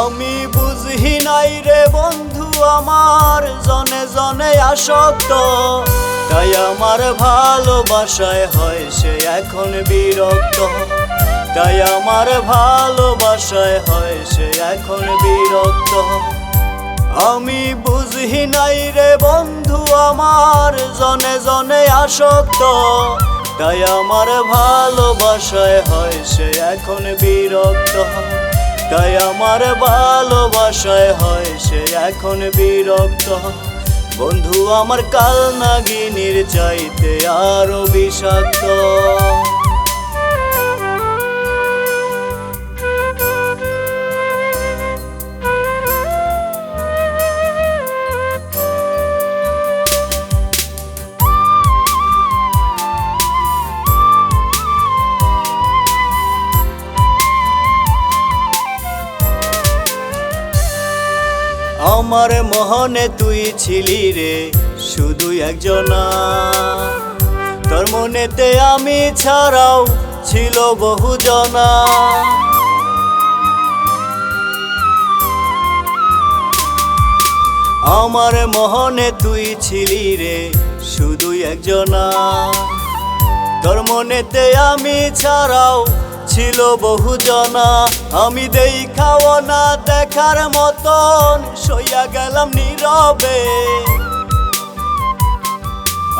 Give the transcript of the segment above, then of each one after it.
আমি বুঝি নাই রে বন্ধু আমার জনে জনে আসক্ত, তাই আমার ভালোবাসায় হয় সে এখন বিরক্ত। তাই আমার ভালোবাসায় হয় সে এখন বিরক্ত। আমি বুঝি নাই রে বন্ধু, আমার জনে জনে আসক্ত। তাই আমার ভালোবাসায় হয় সে এখন বিরক্ত। তাই আমার ভালোবাসায় হয় সে এখন বিরক্ত। বন্ধু আমার কাল নাগিনীর চাইতে আরও বিষাক্ত। আমার মহনে তুই ছিলি রে, শুধু একজনা। তোর মনেতে আমি ছাড়াও ছিল বহু জনা আমার মহনে তুই ছিলি রে, শুধু একজনা। তোর মনেতে আমি ছাড়াও ছিল বহু জনা আমি দেখাও না দেখার মতন, সইয়া গেলাম নীরবে।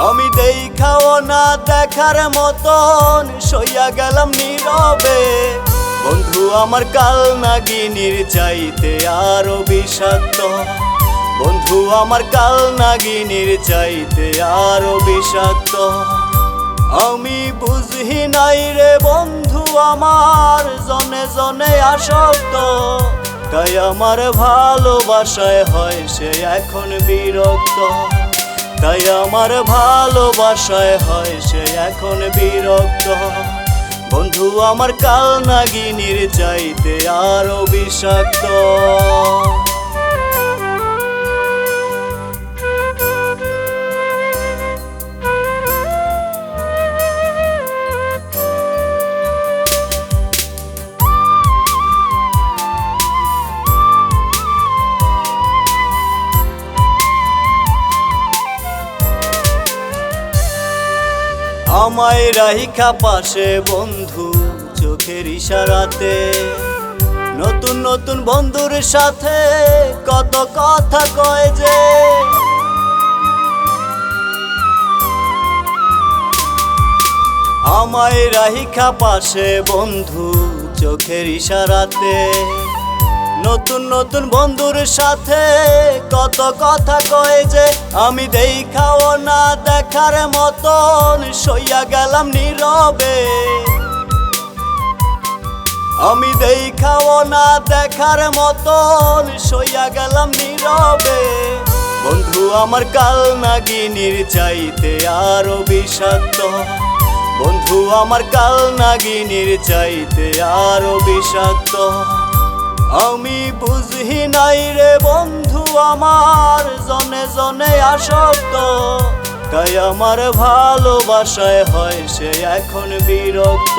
আমি দেই দেখাও না দেখার মতন, সইয়া গেলাম নীরবে। বন্ধু, আমার কাল নাগিনীর চাইতে আরও বিষাক্ত। বন্ধু, আমার কাল নাগিনীর চাইতে আরও বিষাক্ত। আমি বুঝি নাই রে বন্ধু, আমার জনে জনে আসক্ত। তাই আমার ভালোবাসায় হয় সে এখন বিরক্ত। তাই আমার ভালোবাসায় হয় সে এখন বিরক্ত। বন্ধু, আমার কাল নাগিনীর চাইতে আরও বিষাক্ত। আমায় রাহিকা পাশে, বন্ধু, চোখের ইশারাতে। নতুন নতুন বন্ধুর সাথে কত কথা কয় যে। আমায় রাহিকা পাশে, বন্ধু, চোখের ইশারাতে। নতুন নতুন বন্ধুর সাথে কত কথা কয় যে, আমি দেখাও না দেখার মতন, সইয়া গেলাম নীরবে। আমি দেখাও না দেখার মতন, সইয়া গেলাম নীরবে। বন্ধু, আমার কাল নাগিনীর চাইতে আরও বিষাক্ত। বন্ধু, আমার কাল নাগিনীর চাইতে আরও বিষাক্ত। আমি বুঝি নাই রে বন্ধু, আমার জনে জনে আসক্ত। তাই আমার ভালোবাসায় হয় সে এখন বিরক্ত।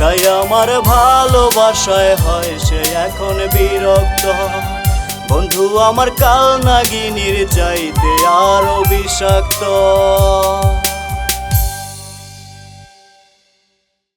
তাই আমার ভালোবাসায় হয় সে এখন বিরক্ত। বন্ধু, আমার কাল নাগিনীর চাইতে আরও বিষাক্ত।